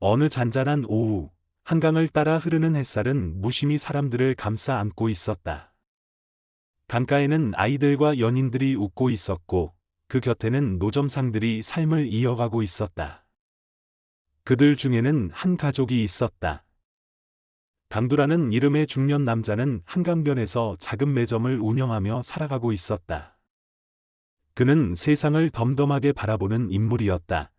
어느 잔잔한 오후, 한강을 따라 흐르는 햇살은 무심히 사람들을 감싸 안고 있었다. 강가에는 아이들과 연인들이 웃고 있었고, 그 곁에는 노점상들이 삶을 이어가고 있었다. 그들 중에는 한 가족이 있었다. 강두라는 이름의 중년 남자는 한강변에서 작은 매점을 운영하며 살아가고 있었다. 그는 세상을 덤덤하게 바라보는 인물이었다.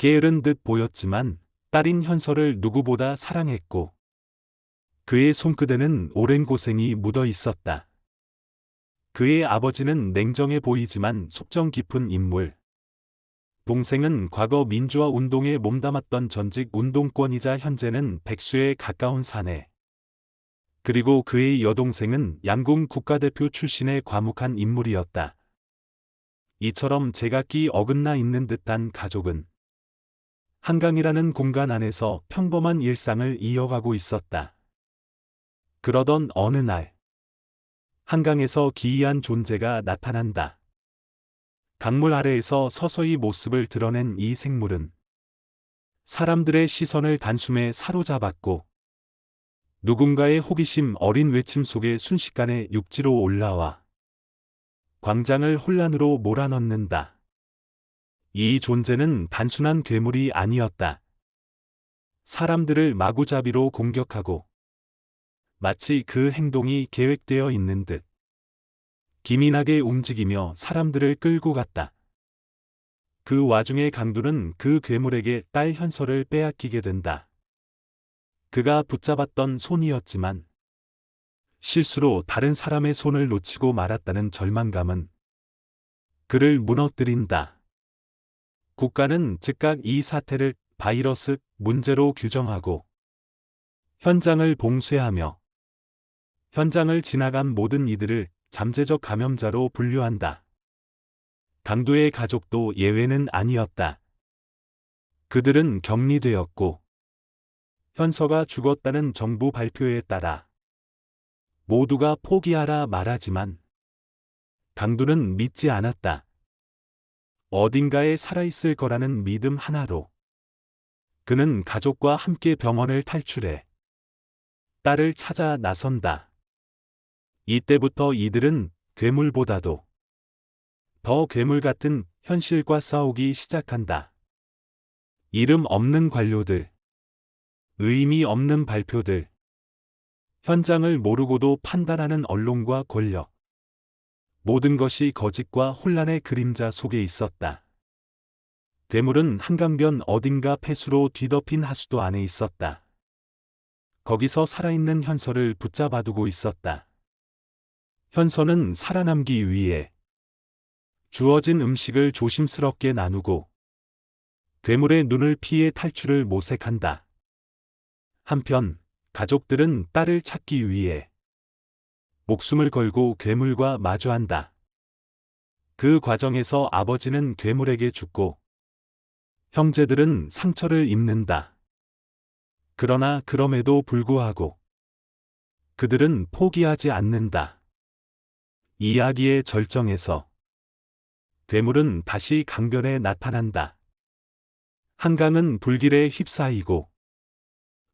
게으른 듯 보였지만 딸인 현서를 누구보다 사랑했고 그의 손끝에는 오랜 고생이 묻어 있었다. 그의 아버지는 냉정해 보이지만 속정 깊은 인물. 동생은 과거 민주화 운동에 몸담았던 전직 운동권이자 현재는 백수에 가까운 사내. 그리고 그의 여동생은 양궁 국가대표 출신의 과묵한 인물이었다. 이처럼 제각기 어긋나 있는 듯한 가족은 한강이라는 공간 안에서 평범한 일상을 이어가고 있었다. 그러던 어느 날, 한강에서 기이한 존재가 나타난다. 강물 아래에서 서서히 모습을 드러낸 이 생물은 사람들의 시선을 단숨에 사로잡았고 누군가의 호기심 어린 외침 속에 순식간에 육지로 올라와 광장을 혼란으로 몰아넣는다. 이 존재는 단순한 괴물이 아니었다. 사람들을 마구잡이로 공격하고 마치 그 행동이 계획되어 있는 듯 기민하게 움직이며 사람들을 끌고 갔다. 그 와중에 강두는 그 괴물에게 딸 현서를 빼앗기게 된다. 그가 붙잡았던 손이었지만 실수로 다른 사람의 손을 놓치고 말았다는 절망감은 그를 무너뜨린다. 국가는 즉각 이 사태를 바이러스 문제로 규정하고 현장을 봉쇄하며 현장을 지나간 모든 이들을 잠재적 감염자로 분류한다. 강도의 가족도 예외는 아니었다. 그들은 격리되었고 현서가 죽었다는 정부 발표에 따라 모두가 포기하라 말하지만 강두는 믿지 않았다. 어딘가에 살아있을 거라는 믿음 하나로 그는 가족과 함께 병원을 탈출해 딸을 찾아 나선다. 이때부터 이들은 괴물보다도 더 괴물 같은 현실과 싸우기 시작한다. 이름 없는 관료들, 의미 없는 발표들, 현장을 모르고도 판단하는 언론과 권력, 모든 것이 거짓과 혼란의 그림자 속에 있었다. 괴물은 한강변 어딘가 폐수로 뒤덮인 하수도 안에 있었다. 거기서 살아있는 현서를 붙잡아두고 있었다. 현서는 살아남기 위해 주어진 음식을 조심스럽게 나누고 괴물의 눈을 피해 탈출을 모색한다. 한편 가족들은 딸을 찾기 위해 목숨을 걸고 괴물과 마주한다. 그 과정에서 아버지는 괴물에게 죽고 형제들은 상처를 입는다. 그러나 그럼에도 불구하고 그들은 포기하지 않는다. 이야기의 절정에서 괴물은 다시 강변에 나타난다. 한강은 불길에 휩싸이고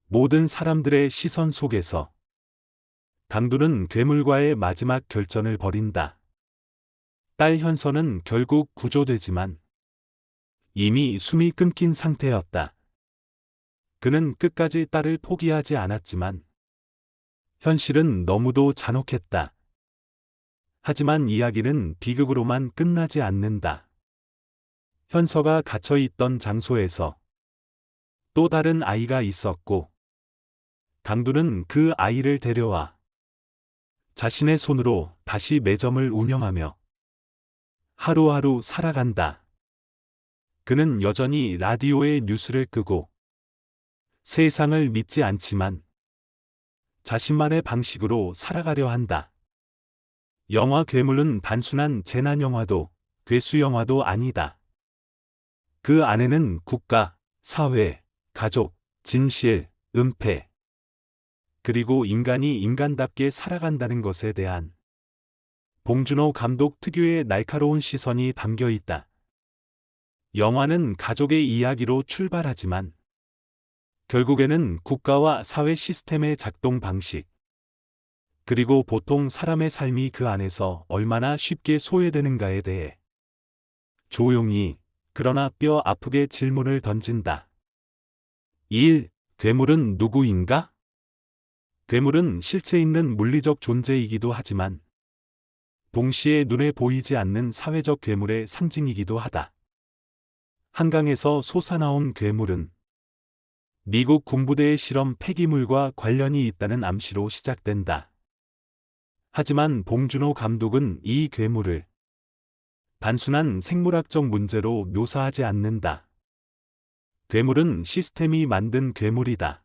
모든 사람들의 시선 속에서 강두는 괴물과의 마지막 결전을 벌인다. 딸 현서는 결국 구조되지만 이미 숨이 끊긴 상태였다. 그는 끝까지 딸을 포기하지 않았지만 현실은 너무도 잔혹했다. 하지만 이야기는 비극으로만 끝나지 않는다. 현서가 갇혀 있던 장소에서 또 다른 아이가 있었고 강두는 그 아이를 데려와 자신의 손으로 다시 매점을 운영하며 하루하루 살아간다. 그는 여전히 라디오의 뉴스를 끄고 세상을 믿지 않지만 자신만의 방식으로 살아가려 한다. 영화 괴물은 단순한 재난 영화도 괴수 영화도 아니다. 그 안에는 국가, 사회, 가족, 진실, 은폐, 그리고 인간이 인간답게 살아간다는 것에 대한 봉준호 감독 특유의 날카로운 시선이 담겨 있다. 영화는 가족의 이야기로 출발하지만 결국에는 국가와 사회 시스템의 작동 방식, 그리고 보통 사람의 삶이 그 안에서 얼마나 쉽게 소외되는가에 대해 조용히 그러나 뼈 아프게 질문을 던진다. 1. 괴물은 누구인가? 괴물은 실체 있는 물리적 존재이기도 하지만 동시에 눈에 보이지 않는 사회적 괴물의 상징이기도 하다. 한강에서 솟아나온 괴물은 미국 군부대의 실험 폐기물과 관련이 있다는 암시로 시작된다. 하지만 봉준호 감독은 이 괴물을 단순한 생물학적 문제로 묘사하지 않는다. 괴물은 시스템이 만든 괴물이다.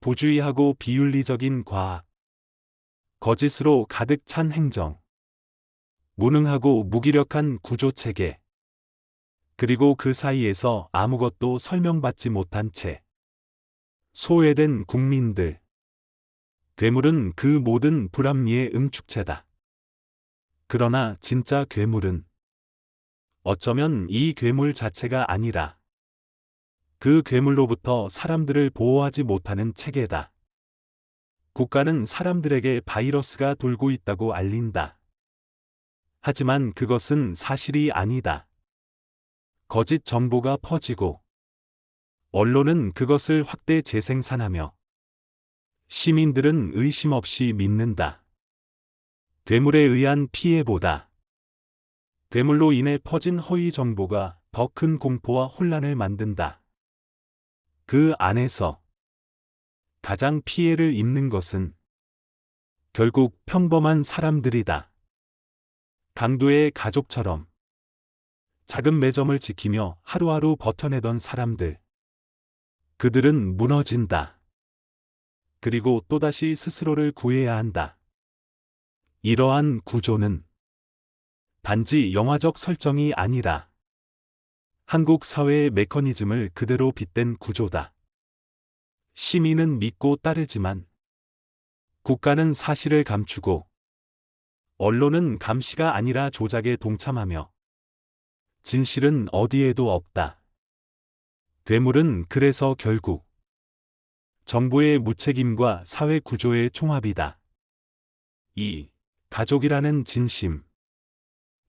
부주의하고 비윤리적인 과학, 거짓으로 가득 찬 행정, 무능하고 무기력한 구조체계, 그리고 그 사이에서 아무것도 설명받지 못한 채 소외된 국민들, 괴물은 그 모든 불합리의 응축체다. 그러나 진짜 괴물은 어쩌면 이 괴물 자체가 아니라 그 괴물로부터 사람들을 보호하지 못하는 체계다. 국가는 사람들에게 바이러스가 돌고 있다고 알린다. 하지만 그것은 사실이 아니다. 거짓 정보가 퍼지고 언론은 그것을 확대 재생산하며 시민들은 의심 없이 믿는다. 괴물에 의한 피해보다 괴물로 인해 퍼진 허위 정보가 더 큰 공포와 혼란을 만든다. 그 안에서 가장 피해를 입는 것은 결국 평범한 사람들이다. 강도의 가족처럼 작은 매점을 지키며 하루하루 버텨내던 사람들. 그들은 무너진다. 그리고 또다시 스스로를 구해야 한다. 이러한 구조는 단지 영화적 설정이 아니라 한국 사회의 메커니즘을 그대로 빗댄 구조다. 시민은 믿고 따르지만 국가는 사실을 감추고 언론은 감시가 아니라 조작에 동참하며 진실은 어디에도 없다. 괴물은 그래서 결국 정부의 무책임과 사회 구조의 총합이다. 2. 가족이라는 진심.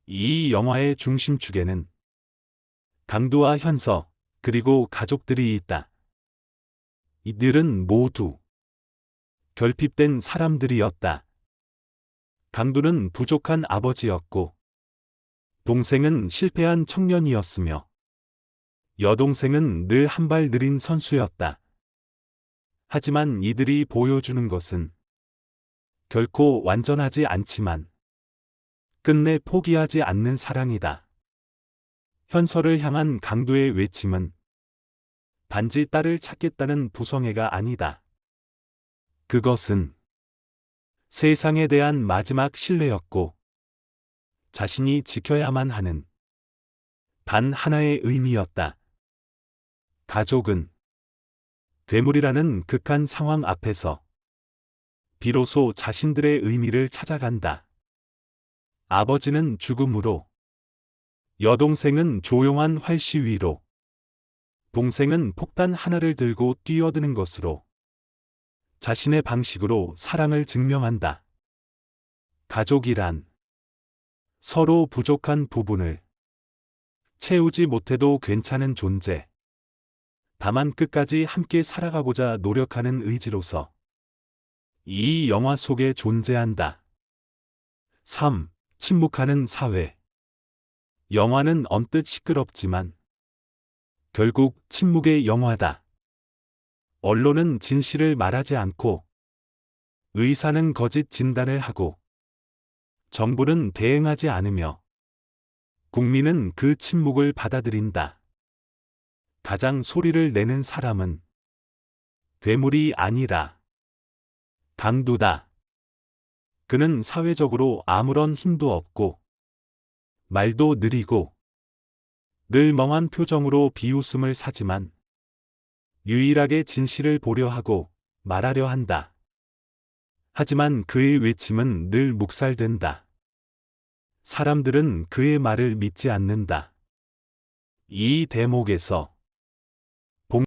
이 영화의 중심축에는 강도와 현서, 그리고 가족들이 있다. 이들은 모두 결핍된 사람들이었다. 강도는 부족한 아버지였고, 동생은 실패한 청년이었으며, 여동생은 늘 한 발 느린 선수였다. 하지만 이들이 보여주는 것은 결코 완전하지 않지만 끝내 포기하지 않는 사랑이다. 현서를 향한 강도의 외침은 단지 딸을 찾겠다는 부성애가 아니다. 그것은 세상에 대한 마지막 신뢰였고 자신이 지켜야만 하는 단 하나의 의미였다. 가족은 괴물이라는 극한 상황 앞에서 비로소 자신들의 의미를 찾아간다. 아버지는 죽음으로, 여동생은 조용한 활시 위로, 동생은 폭탄 하나를 들고 뛰어드는 것으로 자신의 방식으로 사랑을 증명한다. 가족이란 서로 부족한 부분을 채우지 못해도 괜찮은 존재. 다만 끝까지 함께 살아가고자 노력하는 의지로서 이 영화 속에 존재한다. 3. 침묵하는 사회. 영화는 언뜻 시끄럽지만 결국 침묵의 영화다. 언론은 진실을 말하지 않고 의사는 거짓 진단을 하고 정부는 대응하지 않으며 국민은 그 침묵을 받아들인다. 가장 소리를 내는 사람은 괴물이 아니라 강도다. 그는 사회적으로 아무런 힘도 없고 말도 느리고 늘 멍한 표정으로 비웃음을 사지만 유일하게 진실을 보려 하고 말하려 한다. 하지만 그의 외침은 늘 묵살된다. 사람들은 그의 말을 믿지 않는다. 이 대목에서